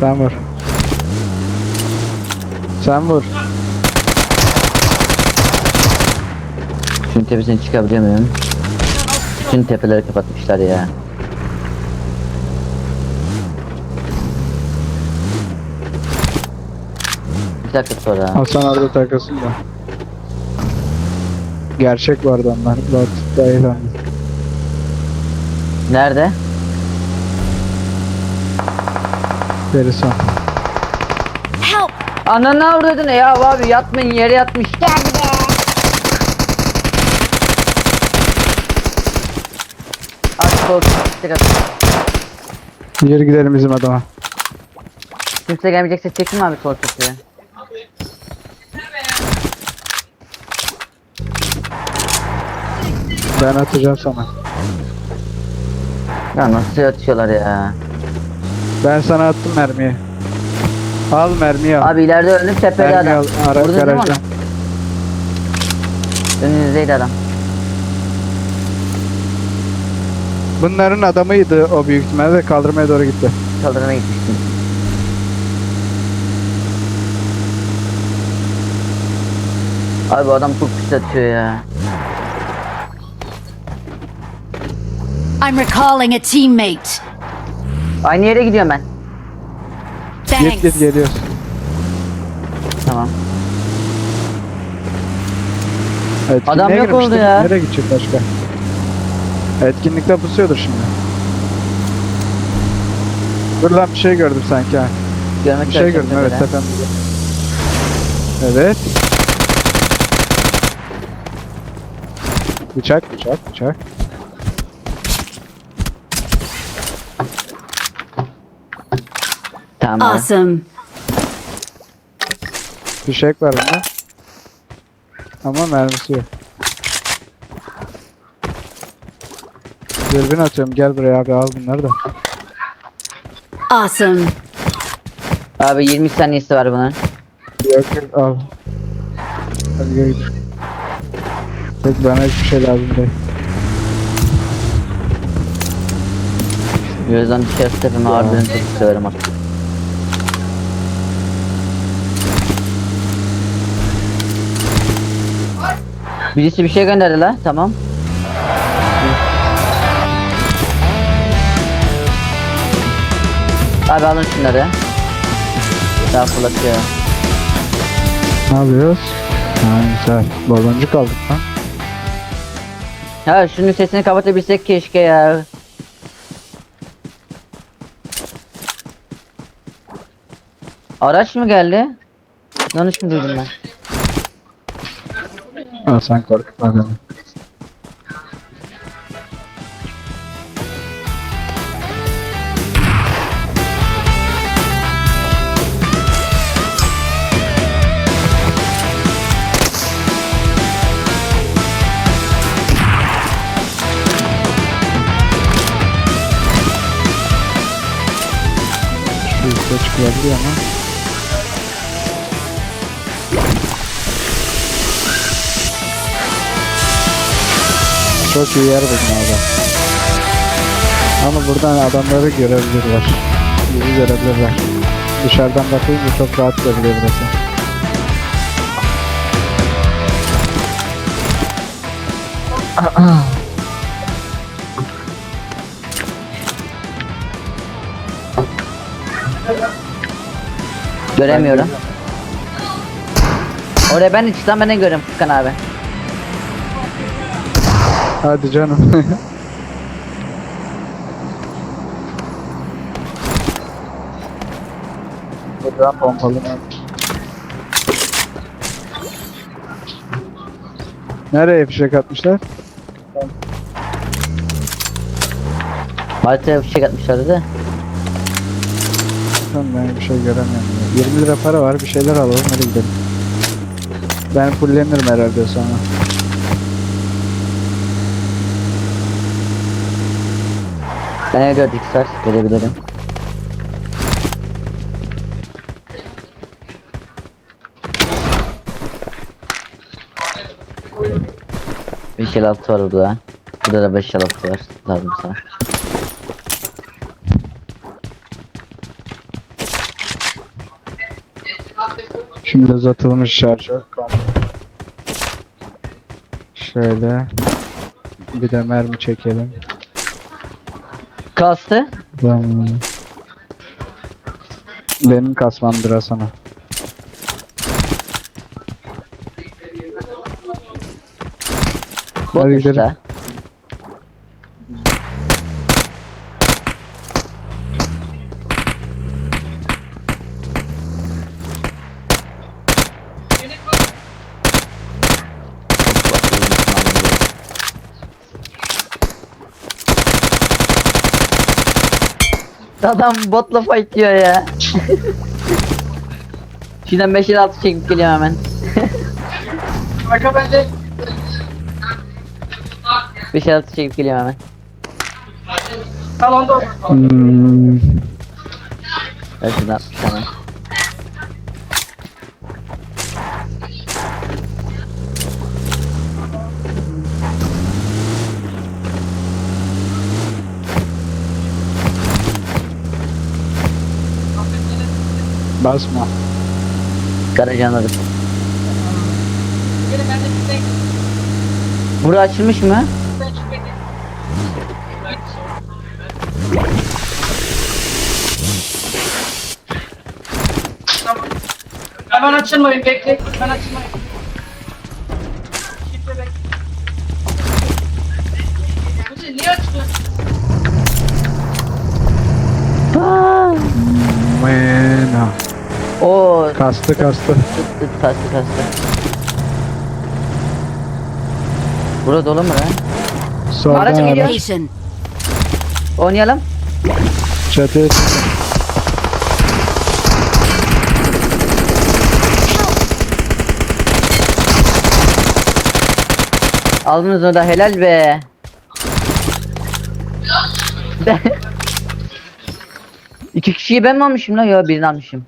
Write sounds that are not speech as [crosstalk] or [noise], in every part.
Sen vur. Sen vur. Şunun tepesine çıkabiliyor muyum? Bütün tepeleri kapatmışlar ya. Bir dakika sonra. Hasan orada takılsın da. Gerçek var adamlar. Bot değil onlar. Nerede? Gerisi. Help! Ananı avradın ya abi yatmayın yere yatmış. At kork. istek at. Yürü gidelim bizim adama. Kimse gelmeyecekse çekin abi korkutuyu. Ben atacağım sana. Ya nasıl atıyorlar ya. Ben sana attım mermiyi. Al mermiyi al. Abi ileride öldüm tepede mermiyi adam. al. Ara, Vurdun değil mi onu? Önünüzdeydi adam. Bunların adamıydı o büyük ihtimalle kaldırmaya doğru gitti. Kaldırına gitmiştim. Abi bu adam çok pis atıyor ya. I'm recalling a teammate. Aynı yere gidiyorum ben. Git git Thanks. geliyoruz. Tamam. Etkinliğe Adam yok girmiştim. oldu ya. Nereye gidecek başka? Etkinlikte pusuyordur şimdi. Dur lan bir şey gördüm sanki ha. Görmek Bir şey gördüm evet tepemde. Evet. Bıçak bıçak bıçak. Tamam. Awesome. Fişek var bunda. Ama mermisi yok. Dürbün atıyorum gel buraya abi al bunları da. Awesome. Abi 20 saniyesi var bunun. Yok yok al. Hadi gel gidelim. Yok bana hiçbir şey lazım değil. Gözden dışarı tepeme ardını çok severim artık. Birisi bir şey gönderdi la tamam. Abi alın şunları. Daha fırlatıyor. Ne yapıyoruz? Ha güzel. Baloncuk aldık lan. Ha şunun sesini kapatabilsek keşke ya. Araç mı geldi? Yanlış mı duydum ben? Al sen korkutma beni. Şu üstte çıkabiliyor ama. Çok iyi yer buldum abi. Ama buradan adamları görebilirler. Bizi görebilirler. Dışarıdan bakınca çok rahat görülüyor burası. Göremiyorum. Oraya ben de çıksam ben de görüyorum Furkan abi. Hadi canım. [laughs] Buradan pompalı. Nereye fişek atmışlar? Haritaya fişek atmışlardı da. Tamam ben bir şey göremiyorum. ya. 20 lira para var bir şeyler alalım hadi gidelim. Ben fullenirim herhalde sonra. Ben 4 x var verebilirim. Beş el altı var burada. Burada da beş el altı var. Lazımsa. Şimdi uzatılmış şarjör. Şöyle. Bir de mermi çekelim. Kastı. Tamam. Benim kasmamdır Hasan'a. Hadi Botmuş gidelim. da. Adam botla fight diyor ya. Şuradan 5 6 çekip geliyorum hemen. Arka bende. 5 6 çekip geliyorum hemen. Salonda olur. Hmm. Şuradan 60 hemen. Basma. Garaj anladım. Bura açılmış mı? Hemen açılmayın bekle. Hemen açılmayın. Şimdi bekle. Kuzey niye açılıyorsun? Mena. Oo, Kastı kastı. tıt tıt kastı kastı. Bura dolu mu lan? Soldan Araç. Location. Oynayalım. Çatıya çıktı. Aldınız onu da helal be. Ben... [laughs] İki kişiyi ben mi almışım lan? Yok birini almışım.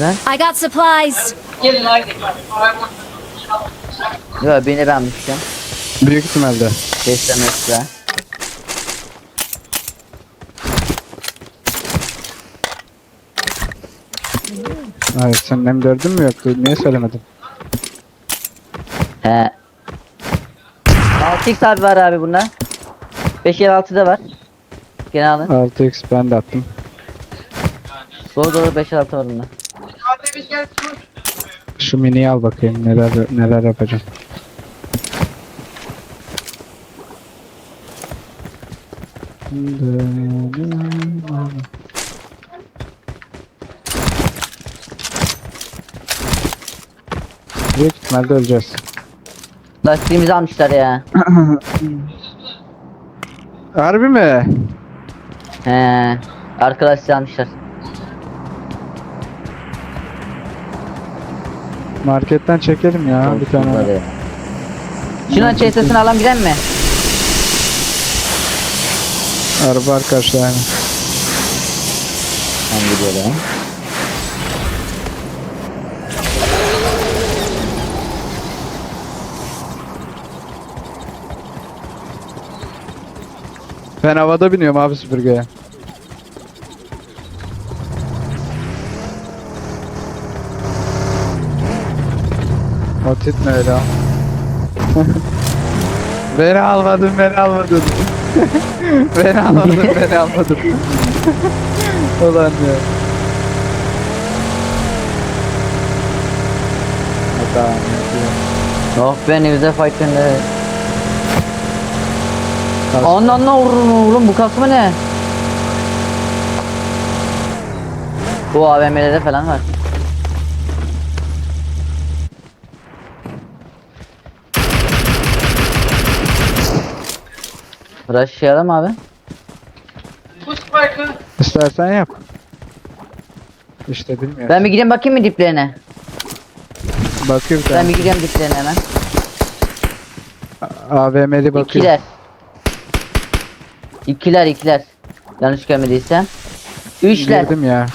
Lan? I got supplies. Yok birini ben. Büyük ihtimalle. Beşleme ekstra. Hayır sen M4'ün mü yoktu? Niye söylemedin? He. 6x abi var abi bunda. 5 yer 6 da var. Gene alın. 6x ben de attım. Doğru doğru 5 yer 6 var bunda. Şu miniyi al bakayım neler neler yapacağım. Büyük ihtimalle öleceğiz. Lastiğimizi almışlar ya. Harbi mi? He. Arkadaşlar almışlar. Marketten çekelim ya bir tane. Bunları. Şunun çeşitesini alan bilen mi? Araba arkadaşlar yani. Ben gidiyorum. Ben havada biniyorum abi süpürgeye. Otit ne öyle beni almadın beni almadın. [laughs] beni almadın beni almadın. [laughs] Ulan ya. Yapıyor. Oh be ne güzel fight önde. Kas- Ondan ne vurun oğlum bu kasma ne? Bu AVM'lerde falan var. Rushlayalım abi. Bu spike'ı İstersen yap. İşte bilmiyorum. Ben bir gideyim bakayım mı diplerine? Bakıyor bir Ben tane. bir gideyim diplerine hemen. AVM'li bakıyor. İkiler. İkiler ikiler. Yanlış görmediysem. Üçler. Girdim ya.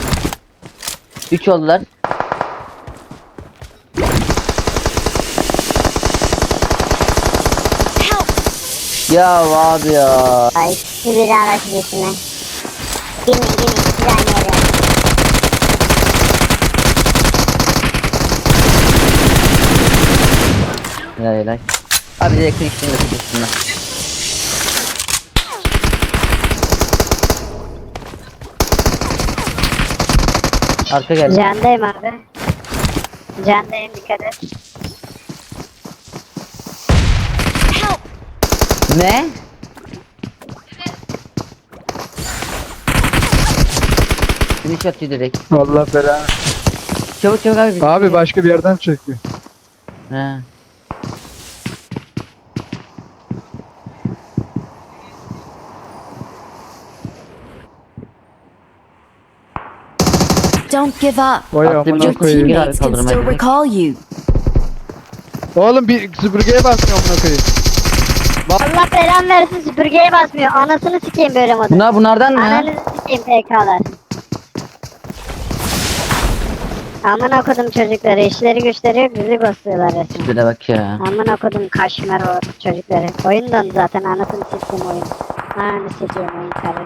Üç oldular. Ya abi ya. Ay bir daha bakıyorsun ben. Gelin gelin bir saniye ver. Helal helal. Abi de elektrik içinde tutuşsunlar. Arka geldi. Candayım abi. Candayım dikkat et. Ne? Finish atıyor direkt. Allah belanı. Çabuk çabuk abi. Abi başka bir yerden çekiyor. He. Don't give up. Vay Attım amına Your koyayım. Teammates can still recall you. Oğlum bir süpürgeye basmıyor amına koyayım. Allah belanı versin süpürgeye basmıyor. Anasını sikeyim böyle modu. Bunlar bunlardan mı? Ananı sikeyim PK'lar. Aman okudum çocukları. işleri güçleri yok bizi ghostluyorlar resmen. Şuraya bak ya. Aman okudum kaşmer o çocukları. Oyun döndü zaten anasını sikeyim oyun. Ananı sikeyim oyun karı.